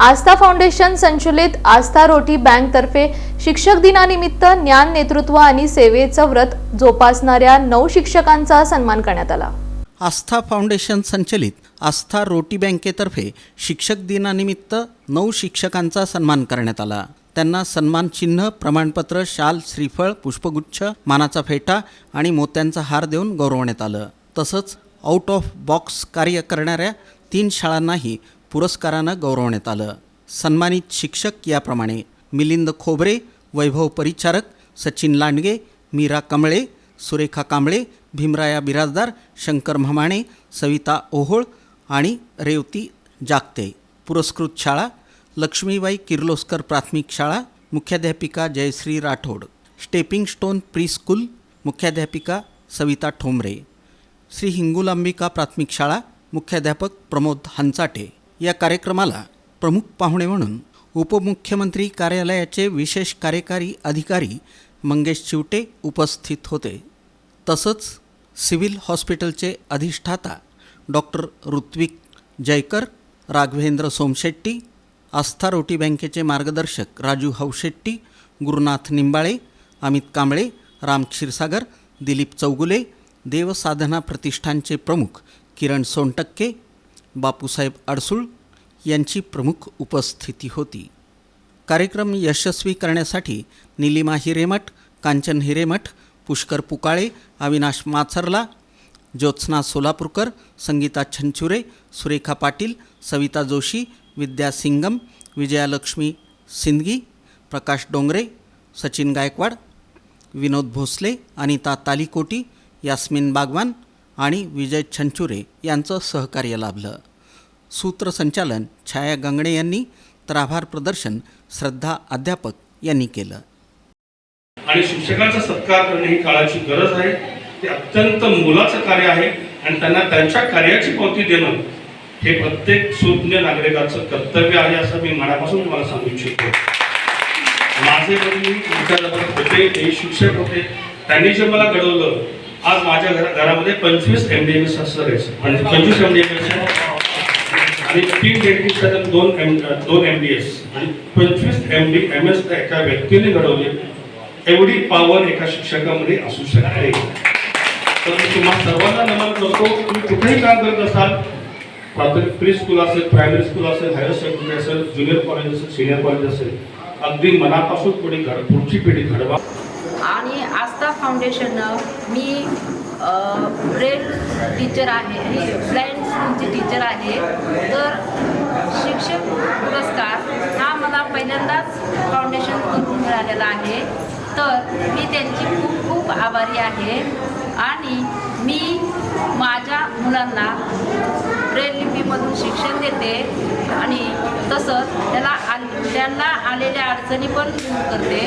आस्था foundation संचलित आस्था रोटी bank तर्फे शिक्षक दिनानिमित्त ज्ञान नेतृत्व आणि सेवेचं व्रत जोपासणाऱ्या नऊ शिक्षकांचा सन्मान करण्यात आला. आस्था फाउंडेशन संचलित आस्था रोटी बँकेतर्फे शिक्षक दिनानिमित्त नऊ शिक्षकांचा सन्मान करण्यात आला. त्यांना सन्मान चिन्ह प्रमाणपत्र शाल श्रीफळ पुष्पगुच्छ मानाचा फेटा आणि मोत्यांचा हार देऊन गौरवण्यात आलं. तसंच आउट ऑफ बॉक्स कार्य करणाऱ्या तीन शाळांनाही पुरस्कारानं गौरवण्यात आलं. सन्मानित शिक्षक याप्रमाणे मिलिंद खोबरे वैभव परिचारक सचिन लांडगे मीरा कमळे सुरेखा कांबळे भीमराया बिराजदार शंकर म्हमाणे सविता ओहोळ आणि रेवती जागते. पुरस्कृत शाळा लक्ष्मीबाई किर्लोस्कर प्राथमिक शाळा मुख्याध्यापिका Jayashree Rathod. Stepping stone pre school मुख्याध्यापिका सविता ठोंबरे. श्री हिंगुलांबिका प्राथमिक शाळा मुख्याध्यापक प्रमोद हंचाटे. या कार्यक्रमाला प्रमुख पाहुणे म्हणून उपमुख्यमंत्री कार्यालयाचे विशेष कार्यकारी अधिकारी मंगेश चिवटे उपस्थित होते. तसंच सिव्हिल हॉस्पिटलचे अधिष्ठाता डॉक्टर ऋत्विक जयकर राघवेंद्र सोमशेट्टी आस्था रोटी बँकेचे मार्गदर्शक राजू हौशेट्टी गुरुनाथ निंबाळे अमित कांबळे राम क्षीरसागर दिलीप चौगुले देवसाधना प्रतिष्ठानचे प्रमुख किरण सोनटक्के बापूसाहेब अडसूळ यांची प्रमुख उपस्थिती होती. कार्यक्रम यशस्वी करण्यासाठी निलिमा हिरेमठ कांचन हिरेमठ पुष्कर पुकाळे अविनाश माचरला ज्योत्स्ना सोलापूरकर संगीता छंचुरे सुरेखा पाटील सविता जोशी विद्या सिंगम विजयालक्ष्मी सिंदगी प्रकाश डोंगरे सचिन गायकवाड विनोद भोसले अनिता तालिकोटी यास्मिन बागवान आणि विजय छंचुरे यांचं सहकार्य लाभलं. सूत्रसंचालन छाया गंगणे यांनी तर आभार प्रदर्शन श्रद्धा अध्यापक यांनी केलं. आणि शिक्षकांचा सत्कार करणे ही काळाची गरज आहे. ते अत्यंत मोलाचं कार्य आहे आणि त्यांना त्यांच्या कार्याची पावती देणं हे प्रत्येक सुज्ञ नागरिकाचं कर्तव्य आहे असं मी मनापासून तुम्हाला सांगू इच्छितो. माझे वडील तुमच्या जवळ होते ते शिक्षक होते. त्यांनी जे मला घडवलं आज माझ्या घरा घरामध्ये पंचवीस एम डी एम एस असं म्हणजे पंचवीस एम डी एम एस आणि तीन डेंटिस्ट दोन एम दोन एम डी एस आणि पंचवीस एम डी एम एस एका व्यक्तीने घडवली. एवढी पॉवर एका शिक्षकामध्ये असू शकते. तर मी तुम्हाला सर्वांना नमन करतो. तुम्ही कुठेही काम करत असाल प्राथमिक प्री स्कूल असेल प्रायमरी स्कूल असेल हायर सेकंडरी असेल ज्युनियर कॉलेज असेल सिनियर कॉलेज असेल अगदी मनापासून पुढे घड पुढची पिढी घडवा. आणि आस्था फाउंडेशन मी ब्रेल टीचर आहे ब्लाइंड स्कूलची टीचर आहे. तर शिक्षक पुरस्कार हा मला पहिल्यांदाच फाउंडेशन करून मिळालेला आहे. तर मी त्यांची खूप खूप आभारी आहे. आणि मी माझ्या मुलांना ब्रेलिपीमधून शिक्षण देते. आणि तसंच त्याला आ त्यांना आलेल्या अडचणी पण दूर करते.